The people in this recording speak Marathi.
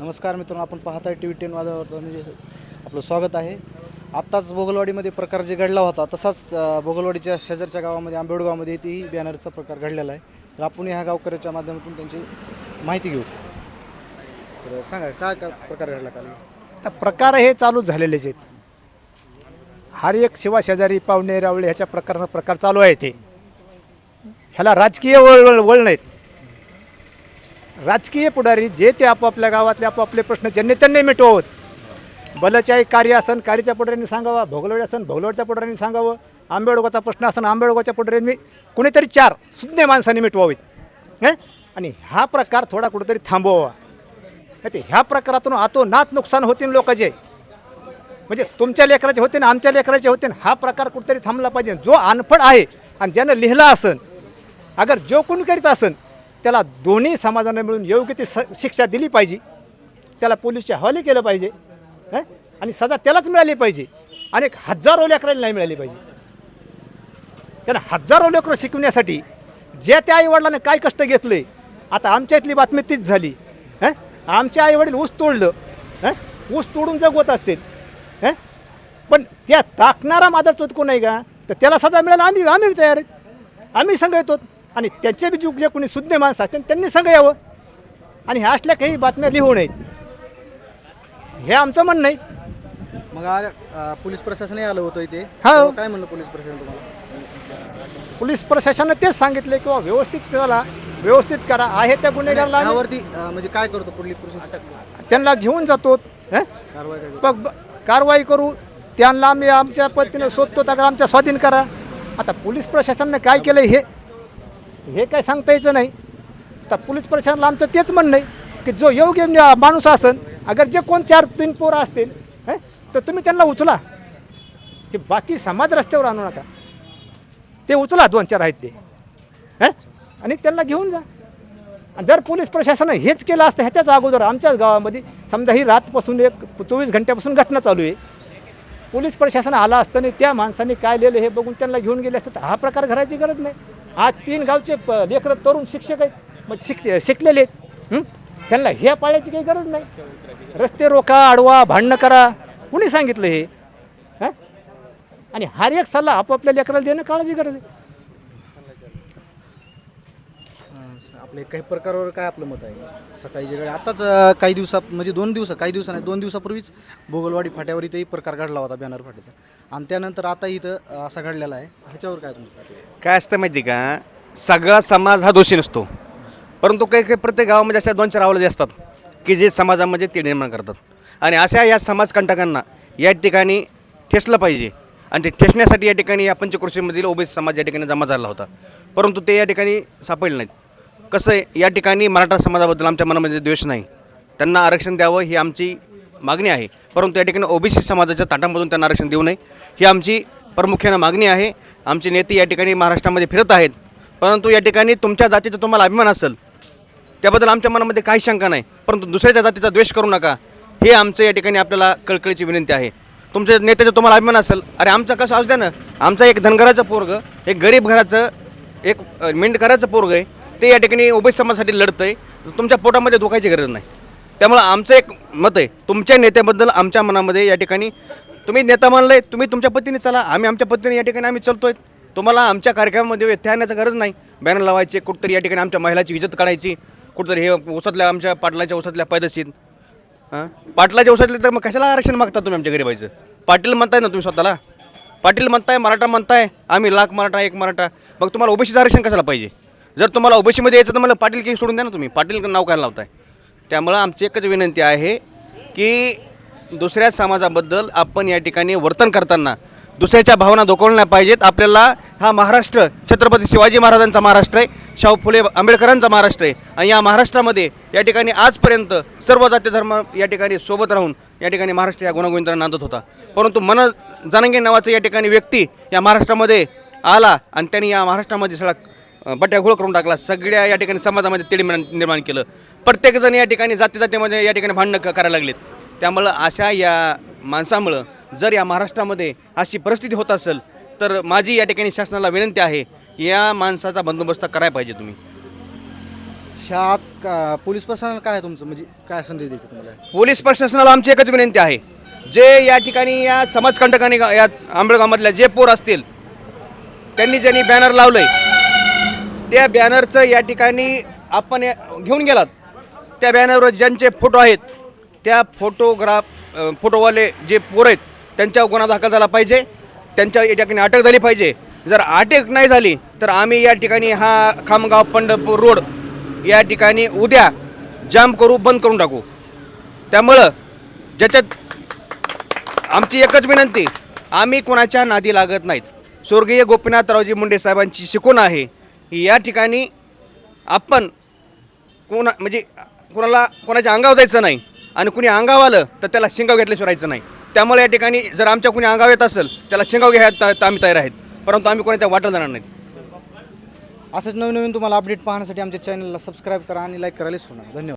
नमस्कार मित्रांनो आपण पाहत आहे टी व्ही टेन वादावर म्हणजे आपलं स्वागत आहे. आत्ताच बोगलवाडीमध्ये प्रकार जे घडला होता तसाच बोगलवाडीच्या शेजारच्या गावामध्ये आंबेडगावमध्ये तेही बॅनरचा प्रकार घडलेला आहे. तर आपण ह्या गावकऱ्याच्या माध्यमातून त्यांची माहिती घेऊ. तर सांगा काय काय प्रकार घडला काल? आता प्रकार हे चालू झालेलेच आहेत. हर एक शिवा शेजारी पाहुणे रावळे ह्याच्या प्रकारनं प्रकार चालू आहे ते ह्याला राजकीय वळ वळ वळण आहेत राजकीय पुढारी जे ते आपापल्या गावातले आपापले प्रश्न ज्यांनी त्यांनी मिटवत. बलचाई कार्य असन कार्यच्या पुढाऱ्यांनी सांगावा भोगलवाडी असन भोगलवाडच्या पुढाऱ्यांनी सांगावं आंबेडोगाचा प्रश्न असन आंबेडोगाच्या पुढाऱ्यांनी कुणीतरी चार सुज्ञ माणसांनी मिटवावेत. आणि हा प्रकार थोडा कुठेतरी थांबवावा. नाही ते ह्या प्रकारातून आतोनात नुकसान होतील लोकांचे म्हणजे तुमच्या लेकराचे होते ना आमच्या लेकराचे होते ना हा प्रकार कुठेतरी थांबला पाहिजे. जो अनफड आहे आणि ज्यानं लिहिला असन अगर जो कोण करीत असन त्याला दोन्ही समाजानं मिळून योग्य ती स शिक्षा दिली पाहिजे. त्याला पोलीसच्या हवाले केलं पाहिजे आणि सजा त्यालाच मिळाली पाहिजे. आणि एक हजारो लेकरांना नाही मिळाली पाहिजे. त्यानं हजारो लेकरं शिकवण्यासाठी जे त्या आईवडिलांनी काय कष्ट घेतले आता आमच्या इथली बातमी तीच झाली. हं? आमच्या आईवडील ऊस तोडलं. ऊस तोडून जगवत असतील. पण त्या टाकणारा मादर चोत कोण आहे का? तर त्याला सजा मिळायला आम्ही आम्ही तयार आहेत. आम्ही सांगतो येतो आणि त्यांचे बी जे कोणी सुज्ञ माणसं असतील त्यांनी संघ यावं. आणि ह्या असल्या काही बातम्या लिहू नयेत. हे आमचं म्हणणं आहे. मग आ- पोलीस प्रशासनही आलं होतं इथे. हो. तेव्हा काय म्हणलं पोलीस प्रशासन तुम्हाला? पोलीस प्रशासनानं तेच सांगितले किंवा व्यवस्थित त्याला व्यवस्थित करा. आहे त्या गुन्हेगाराला आम्ही. म्हणजे काय करतो पोलीस प्रशासन? त्यांना घेऊन जातो. हं? कारवाई काय करतो? बघ ब- कारवाई करू. त्यांना आम्ही आमच्या पद्धतीनं शोधतो तर आमच्या स्वाधीन करा. आता पोलीस प्रशासनानं काय केलं हे हे काय सांगता यायचं नाही. आता पोलीस प्रशासनाला आमचं तेच म्हणणं आहे की जो योग्य माणूस असन अगर जे कोण चार तीन पोरं असतील हं, तर तुम्ही त्यांना उचला. हे बाकी समाज रस्त्यावर आणू नका. ते उचला दोन चार आहेत ते. हं? आणि त्यांना घेऊन जा. आणि जर पोलीस प्रशासनानं हेच केलं असतं ह्याच्याच अगोदर आमच्याच गावामध्ये समजा ही रातपासून एक चोवीस घंट्यापासून घटना चालू आहे. पोलीस प्रशासन आला असताना त्या माणसाने काय लिहिलं हे बघून त्यांना घेऊन गेले असतं तर हा प्रकार घरायची गरज नाही. आज तीन गावचे प लेकरं तरुण शिक्षक आहेत. मग शिक शिकलेले आहेत. त्यांना हे पाळायची काही गरज नाही. रस्ते रोका अडवा भांडणं करा. कुणी सांगितलं हे? आणि हर एक सल्ला आपापल्या लेकराला देणं काळाची गरज आहे अं, आपले काही प्रकारावर काय आपलं मत आहे? सकाळी जे घडलं- आताच अं, काही दिवसा म्हणजे दोन दिवस काही दिवसा नाही दोन दिवसापूर्वीच भोगलवाडी फाट्यावर इथेही प्रकार घडला होता बॅनर फाट्याचा. आणि त्यानंतर आता इथं अं, असा घडलेला आहे. ह्याच्यावर काय तुमचं काय असतं माहिती का? सगळा समाज हा दोषी नसतो. परंतु काही काही प्रत्येक गावामध्ये अशा दोन चार आवडे असतात की जे समाजामध्ये ते निर्माण करतात. आणि अशा या समाजकंटकांना या ठिकाणी ठेसलं पाहिजे. आणि ते ठेसण्यासाठी या ठिकाणी या पंचकृषीमधील ओबीसी समाज या ठिकाणी जमा झाला होता. परंतु ते या ठिकाणी सापडले नाहीत. कसं आहे या ठिकाणी मराठा समाजाबद्दल आमच्या मनामध्ये द्वेष नाही. त्यांना आरक्षण द्यावं ही आमची मागणी आहे. परंतु या ठिकाणी ओबीसी समाजाच्या ताटामधून त्यांना आरक्षण देऊ नये. ही आमची प्रमुख्यानं मागणी आहे. आमचे नेते या ठिकाणी महाराष्ट्रामध्ये फिरत आहेत. परंतु या ठिकाणी तुमच्या जातीचा तुम्हाला अभिमान असेल त्याबद्दल आमच्या मनामध्ये काही शंका नाही. परंतु दुसऱ्याच्या जातीचा द्वेष करू नका. हे आमचं या ठिकाणी आपल्याला कळकळीची विनंती आहे. तुमच्या नेत्याचा तुम्हाला अभिमान असेल अरे आमचं कसं असू द्या ना. आमचा एक धनगराचं पोरग एक गरीब घराचं एक अ, मेंढकराचं पोरग आहे. ते या ठिकाणी ओबीसी समाजासाठी लढतं आहे तुमच्या पोटामध्ये दुखायची गरज नाही. त्यामुळं आमचं एक मत आहे तुमच्या नेत्याबद्दल आमच्या मनामध्ये या ठिकाणी तुम्ही नेता मानलं तुम्ही तुमच्या पद्धतीने चला आम्ही आमच्या पद्धतीने या ठिकाणी आम्ही चलतोय. तुम्हाला आमच्या कार्यक्रमामध्ये व्यत्यय आणण्याची गरज नाही. बॅनर लावायचे कुठतरी या ठिकाणी आमच्या महिलाची इज्जत काढायची कुठतरी हे ओसातल्या आमच्या पाटलाच्या ऊसातल्या पायदशीत हां? पाटलाच्या ऊसातले तर मग कशाला आरक्षण मागता तुम्ही आमच्या गरीबाचं पाटील म्हणताय ना तुम्ही स्वतःला? पाटील म्हणताय मराठा म्हणताय आम्ही लाख मराठा एक मराठा. मग तुम्हाला ओबीसीचं आरक्षण कशाला पाहिजे? जर तुम्हाला ओबीसीमध्ये यायचं तर मला पाटील की सोडून द्या ना तुम्ही. पाटील नाव काय लावताय? त्यामुळं आमची एकच विनंती आहे की दुसऱ्या समाजाबद्दल आपण या ठिकाणी वर्तन करताना दुसऱ्याच्या भावना दुखवल्या नाही पाहिजेत. आपल्याला हा महाराष्ट्र छत्रपती शिवाजी महाराजांचा महाराष्ट्र आहे शाहू फुले आंबेडकरांचा महाराष्ट्र आहे आणि या महाराष्ट्रामध्ये या ठिकाणी आजपर्यंत सर्व जाती धर्म या ठिकाणी सोबत राहून या ठिकाणी महाराष्ट्र या गुणागोविंदाला नांदत होता. परंतु मन जानंगे नावाचा या ठिकाणी व्यक्ती या महाराष्ट्रामध्ये आला आणि त्यांनी या महाराष्ट्रामध्ये सगळा अ, बट्या घोळ करून टाकला. सगळ्या या ठिकाणी समाजामध्ये तेढ निर्माण केलं. प्रत्येकजण या ठिकाणी जाती जातीमध्ये या ठिकाणी भांडणं करायला लागलेत. त्यामुळं अशा या माणसामुळं जर या महाराष्ट्रामध्ये अशी परिस्थिती होत असेल तर माझी या ठिकाणी शासनाला विनंती आहे की या माणसाचा बंदोबस्त करायला पाहिजे तुम्ही. आत का पोलीस प्रशासनाला काय आहे तुमचं? म्हणजे काय संदेश द्यायचं तुम्हाला? पोलीस प्रशासनाला आमची एकच विनंती आहे. जे या ठिकाणी या समाजकंटकांनी या आंबेडगावमधल्या जे पोर असतील त्यांनी ज्यांनी बॅनर लावलंय त्या बॅनरचं या ठिकाणी आपण घेऊन गेलात. त्या बॅनरवर ज्यांचे फोटो आहेत त्या फोटोग्राफ फोटोवाले जे पोर आहेत त्यांच्यावर गुन्हा दाखल झाला पाहिजे. त्यांच्या या ठिकाणी अटक झाली पाहिजे. जर अटक नाही झाली तर आम्ही या ठिकाणी हा खामगाव पंढरपूर रोड या ठिकाणी उद्या जाम करू बंद करून टाकू. त्यामुळं ज्याच्यात आमची एकच विनंती आम्ही कोणाच्या नादी लागत नाहीत. स्वर्गीय गोपीनाथरावजी मुंडे साहेबांची शिकवण आहे. या ठिकाणी आपण कोणा म्हणजे कोणाला कोणाच्या अंगावर जायचं नाही आणि कुणी अंगावर आलं तर त्याला शिंगाव घेतल्याशिवाय राहायचं नाही. त्यामुळे या ठिकाणी जर आमच्या कुणी अंगावर येत असेल त्याला शिंगाव घ्यायला तर आम्ही तयार आहेत. परंतु आम्ही कोणाच्या वाटत जाणार नाहीत. असंच नवीन नवीन तुम्हाला अपडेट पाहण्यासाठी आमच्या चॅनलला सबस्क्राईब करा आणि लाईक करायला सोडणार धन्यवाद.